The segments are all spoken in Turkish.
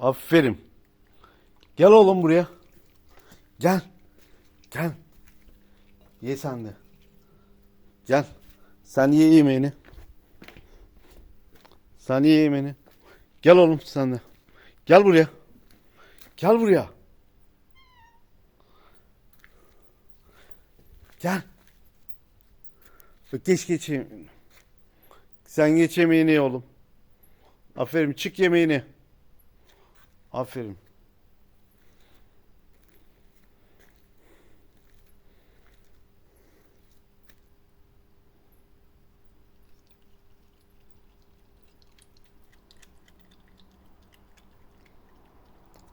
Aferin. Gel oğlum buraya. Gel. Gel. Ye sen de. Gel. Sen ye yemeğini. Sen ye yemeğini. Gel oğlum sen de. Gel buraya. Gel buraya. Gel. Geç geç yemeğini. Sen geç yemeğini ye oğlum. Aferin çık yemeğini. Aferin.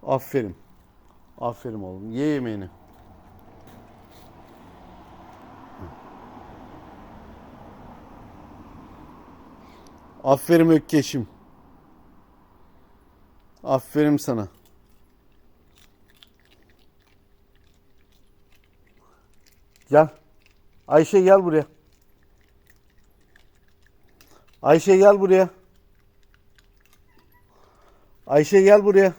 Aferin. Aferin oğlum. Ye yemeğini. Aferin Ökkeş'im. Aferin sana. Gel. Ayşe gel buraya. Ayşe gel buraya. Ayşe gel buraya.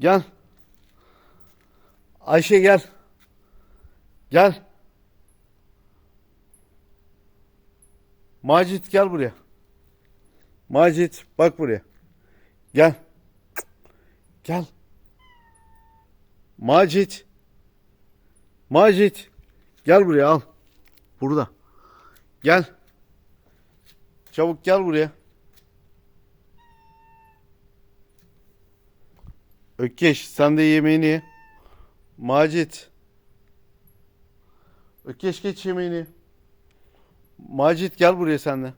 Gel. Ayşe gel. Gel. Macit gel buraya. Macit bak buraya. Gel. Gel. Macit. Macit. Gel buraya al. Burada. Gel. Çabuk gel buraya. Ökeş sen de yemeğini ye. Macit. Ökeş geç yemeğini. ye. Macit gel buraya sen de.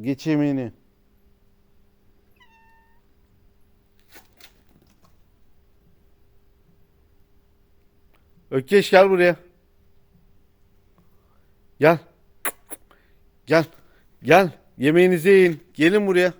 Geç yemeğini. Ökeş gel buraya. Gel. Gel. Gel. Yemeğinizi yiyin. Gelin buraya.